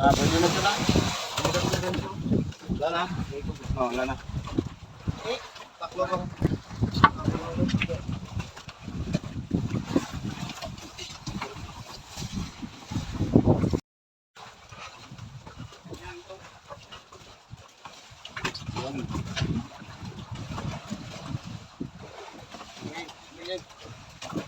Ah, pwede na sila. Wala na. Oh, wala na. Eh, taklo ko.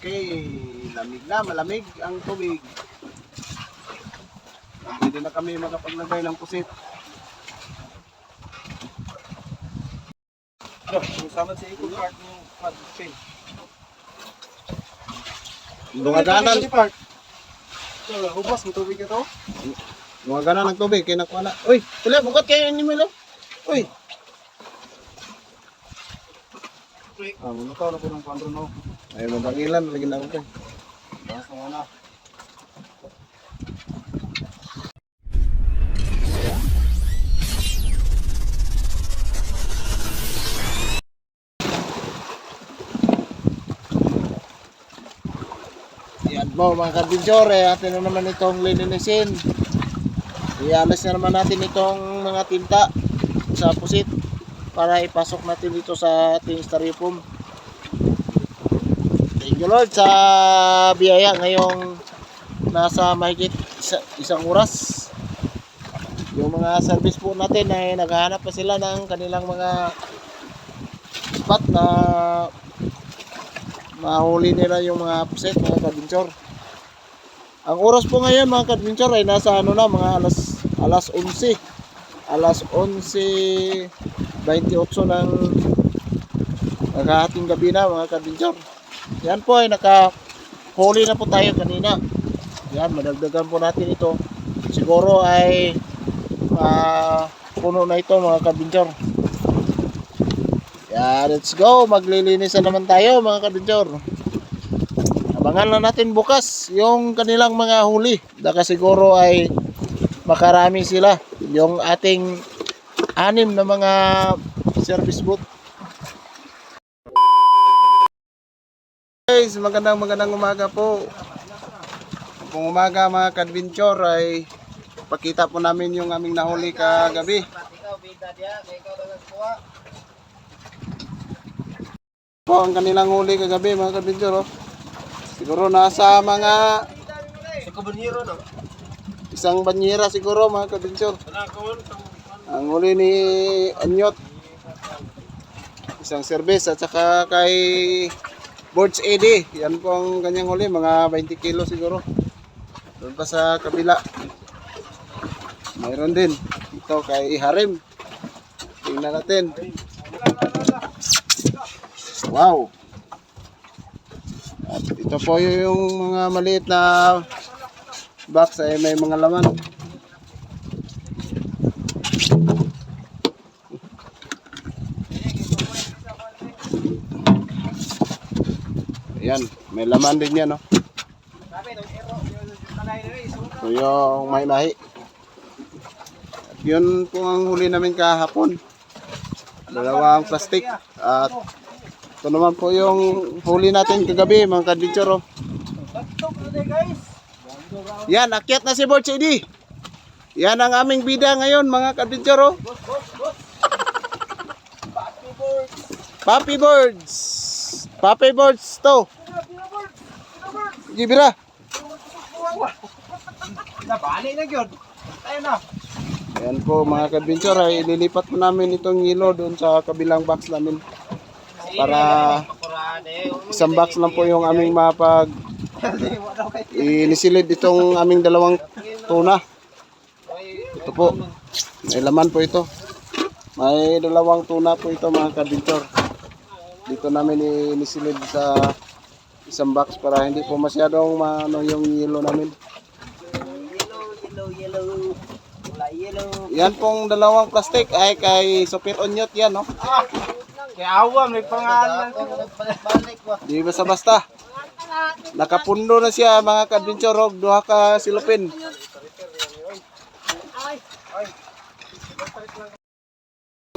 Okay, lamig na, malamig ang tubig. Pwede na kami makapaglagay ng pusit. Ano, sama sa ikot part ng pad pin. Dungaganan, part. So, hubas mo tubig ito. dungaganan ng tubig, kinakuha na. Uy, tula, bukat kayo ni Milo. Uy. Ah, muna to na po ng pandro no. Ay, mabangilan, lagi na ako kayo. Basta mo na. Mo mga kabinsyore, atin na naman itong lilinisin. Ialis na naman natin itong mga tinta sa pusit para ipasok natin dito sa ating styrofoam. Thank you Lord sa biyaya ngayong nasa mahigit isa, isang oras. Yung mga service po natin ay naghahanap pa sila ng kanilang mga spot na mahuli nila yung mga puset, mga kadventure. Ang oras po ngayon mga kadventure ay nasa ano na, mga alas, alas 11. Alas 11, 28 ng naghahating gabi na mga kadventure. Yan po ay nakahuli na po tayo kanina. Yan, madagdagan po natin ito. Siguro ay ah, puno na ito mga kadventure. Yeah, let's go. Maglilinis na naman tayo mga kadventure. Abangan lang natin bukas yung kanilang mga huli. Daka siguro ay makarami sila. Yung ating anim na mga service boat. Guys, magandang magandang umaga po. Kung umaga mga kadventure ay pakita po namin yung aming nahuli kagabi. po ang kanilang huli kagabi mga kabinjor oh. Siguro nasa mga isang banyera siguro mga ko ang huli ni Anyot. Isang service at saka kay Boards AD yan po ang kanyang huli mga 20 kilo siguro. Doon pa sa kabila. Mayroon din. Ito kay Harim tingnan natin. Wow. Ito po yung mga maliit na box ay may mga laman. Ayan, may laman din yan, no? So yung may lahi. At yun po ang huli namin kahapon. Dalawang plastic. At ito naman po yung huli natin kagabi, mga kadventure. Oh. Yan, akyat na si Board CD. Yan ang aming bida ngayon, mga kadventure. Oh. Papi Birds. Papi Birds to. Gibira. Nabali na gyud. Tayo na. Yan po mga kadventure ililipat po namin itong hilo doon sa kabilang box namin. Para isang box lang po yung aming mapag inisilid itong aming dalawang tuna. Ito po. May laman po ito. May dalawang tuna po ito mga kadventure. Dito namin inisilid sa isang box para hindi po masyadong maano yung yelo namin. Yellow, yellow, yellow. Yellow. Yan pong dalawang plastic ay kay Super Onyot yan, no? Kaya awa, may pangalan. Di basta-basta. Nakapundo na siya mga kadventure og duha ka silupin.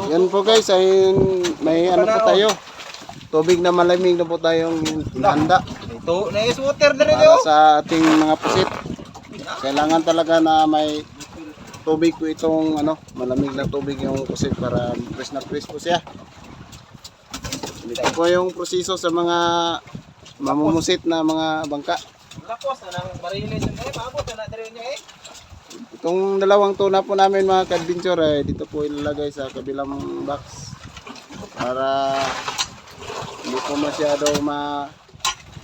Yan po guys, ay may ano po tayo. Tubig na malamig na po tayong handa Ito, na-water na rin para sa ating mga pusit. Kailangan talaga na may tubig po itong ano, malamig na tubig yung pusit para press na press po siya. Ito po yung proseso sa mga mamumusit na mga bangka. Lapos na nang barilis. Eh, maabot na natin niya eh. Itong dalawang tuna po namin mga kadventure ay dito po ilalagay sa kabilang box para hindi po masyado ma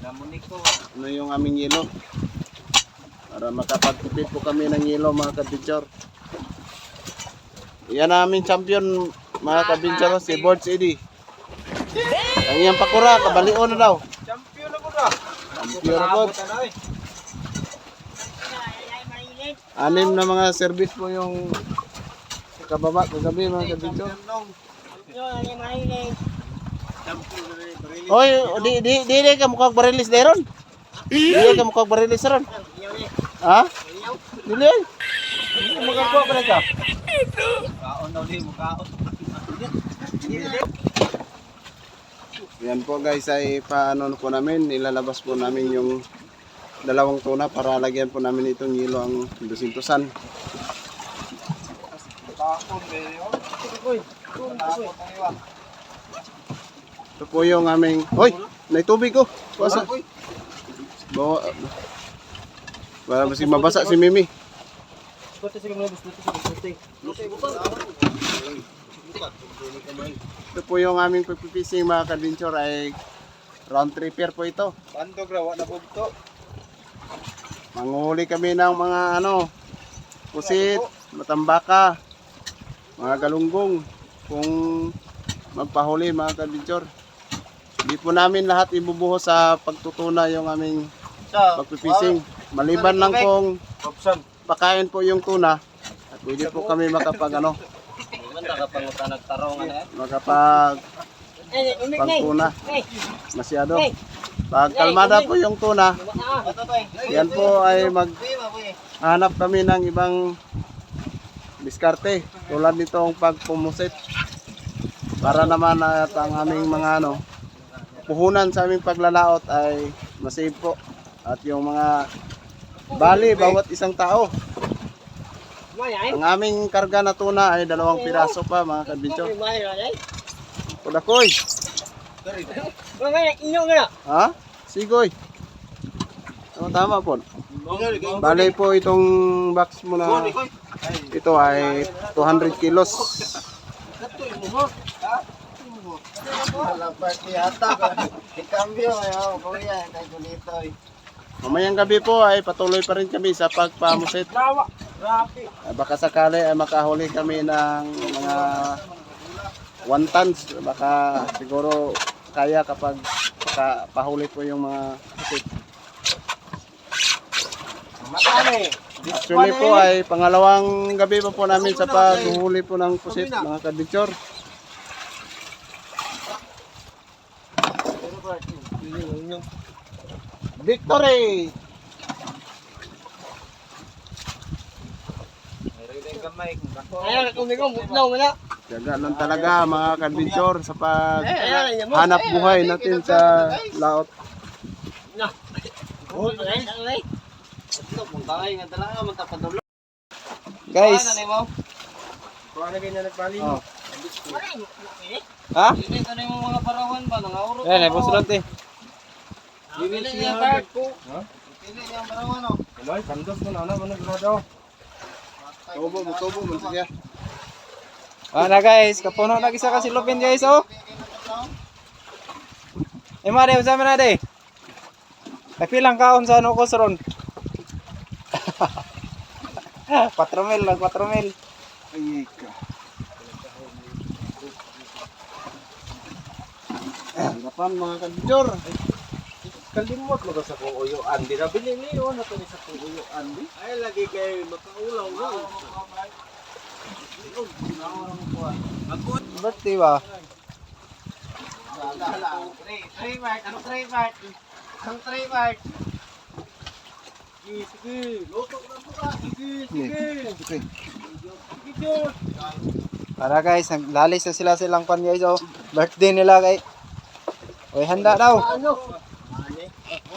ano yung aming yelo para makapagtipid po kami ng yelo mga kadventure yan ang aming champion mga kadventure si Boards Eddie ang iyang pakura kabalion na daw Champion na ko na. champion na po na eh. anim na mga service po yung kababa kagabi mga kadventure Oy, di di di di ka mukhang barilis deron. Di ka mukhang barilis ron. Ha? Dili. ay. Magagawa pa na siya. Kaon di mo kaon. Yan po guys ay paano po namin ilalabas po namin yung dalawang tuna para lagyan po namin itong yelo ang 200-an. Kaon beo. Uy. Kaon tayo. Ito po yung aming Hoy, may tubig ko. Basa. Bawa. Para masig mabasa si Mimi. Sige mo gusto sige kote. Ito po yung aming pagpipishing mga kadventure ay round tripper po ito. Bandog raw na bugto. Manguhuli kami ng mga ano, pusit, matambaka, mga galunggong, kung magpahuli mga kadventure. Hindi po namin lahat ibubuhos sa pagtutuna yung aming pagpipising. Maliban lang kung pakain po yung tuna, at pwede po kami makapag ano, Man ta kapangutan nagtarong ana. makapag pagtuna. Masyado. Pag kalmada po yung tuna, yan po ay mag hanap kami ng ibang diskarte tulad nitong pagpumusit. Para naman at ang aming mga ano puhunan sa aming paglalaot ay masave po. At yung mga bali bawat isang tao ang aming karga na tuna ay dalawang piraso pa mga kadbidyo Kudakoy ha? Sigoy Tama tama po Bali po itong box mo na ito ay 200 kilos. Mamayang gabi po ay patuloy pa rin kami sa pagpamusit. Baka sakali ay makahuli kami ng mga 1 tons. Baka siguro kaya kapag pahuli po yung mga pusit. Matane. Actually po ay pangalawang gabi pa po namin sa paghuli po ng pusit mga kadventure. Victory! Gamay kung bako. Tiyaga lang talaga mga kadventure sa pag hanap buhay natin sa laot. Guys, na oh. ha? Ka na yung mga parawan ba nang auro. Eh, nai sulat eh. Dili ko. Ha? Dili niya parawan oh. Kamay, kandos mo na ano, ano grado. Tubo mo, tubo mo siya. Ah na guys, kapuno na isa kasi lupin guys oh. Eh mare, usa man na de. Kapilang kaon sa ano ko suron. 4 mil lang, 4 mil. Ay, ka. Hirapan mga kadventure. Kalimot mo sa kung uyo andi na binili oh na to ni sa kung uyo andi. Ay lagi kay makaulaw no. Birthday ba? Three, three part, ano part? Ang part. Sige, sige, luto na po ka. Sige, sige. Sige, Para guys, naglalis na sila silang pan guys oh. Birthday nila kay. Oy, handa daw. Ano? Video,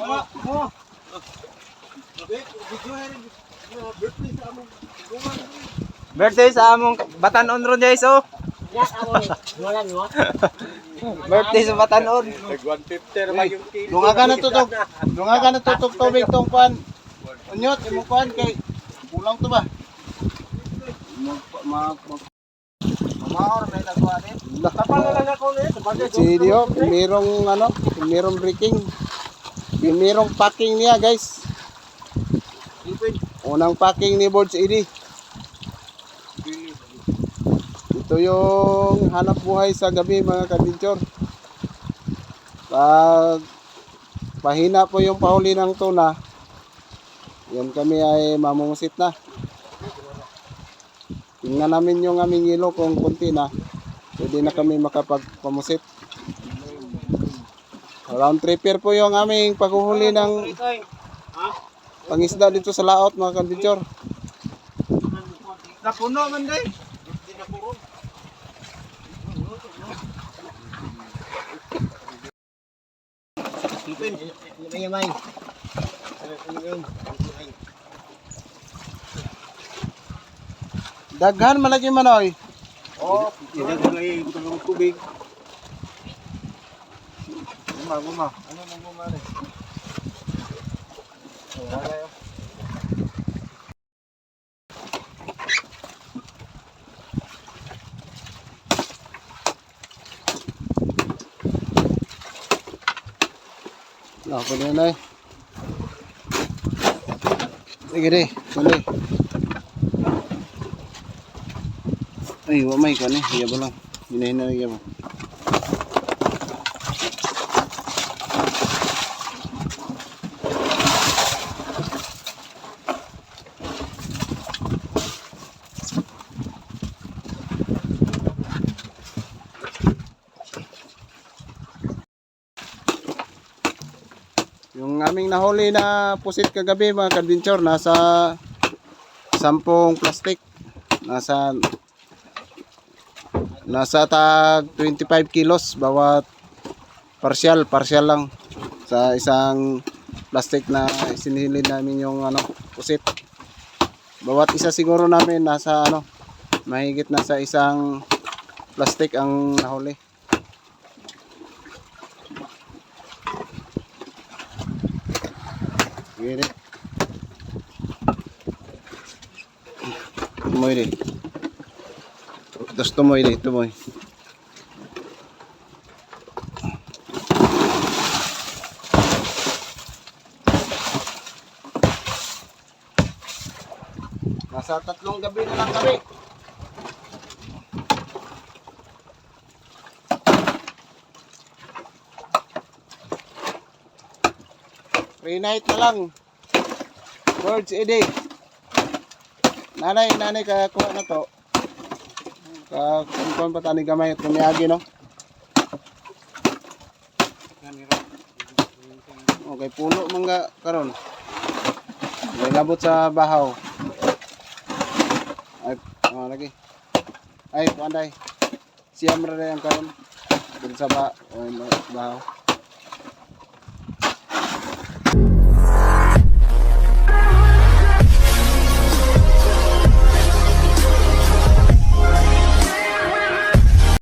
video, birthday sa among. Birthday sa batanon ron guys oh. Yan ako eh. Wala nyo. Birthday sa batanon. Dunga ka na tutok. Dunga ka na tutok tubig tong kwan. Unyot, imong kwan kay kulang to ba? Mag mag Mamaor may nagwa din. Tapal na lang ako eh. Sabagay, Si Dio, merong ano, merong breaking. Merong packing niya, guys. Unang packing ni Boards ED. Ito yung hanap buhay sa gabi mga kadinchor. Pag pahina po yung pahuli ng tuna, yan kami ay mamumusit na. Tingnan namin yung aming ilo kung kunti na. Pwede na kami makapagpamusit. Round tripper po yung aming paghuhuli ng pangisda dito sa laot mga kadinchor. Napuno man day. May yamay. Daghan malagi manoy. Oh, Yan ang may butang tubig. guma guma. Ano nang guma rin? Oh, wala yun. Na, pwede na eh. Sige di, pwede. Ay, wamay ka ni. Iya ba lang. Hinahin na iya mo. Yung aming nahuli na pusit kagabi mga kadventure nasa sampung plastic. Nasa nasa tag 25 kilos bawat partial, partial lang sa isang plastic na sinihilid namin yung ano pusit. Bawat isa siguro namin nasa ano mahigit na sa isang plastic ang nahuli. Gini. Tumoy di. Tapos tumoy di, tumoy. Nasa tatlong gabi na lang kami. Free night na lang. A day. Nanay, nanay, kaya kuha na to. Ka, kung pa tani gamay at kumiyagi, no? Okay, pulo mangga karon. May labot sa bahaw. Ay, oh, lagi. Ay, panday. Siyam rin ang karon. Dun sa ba, bahaw.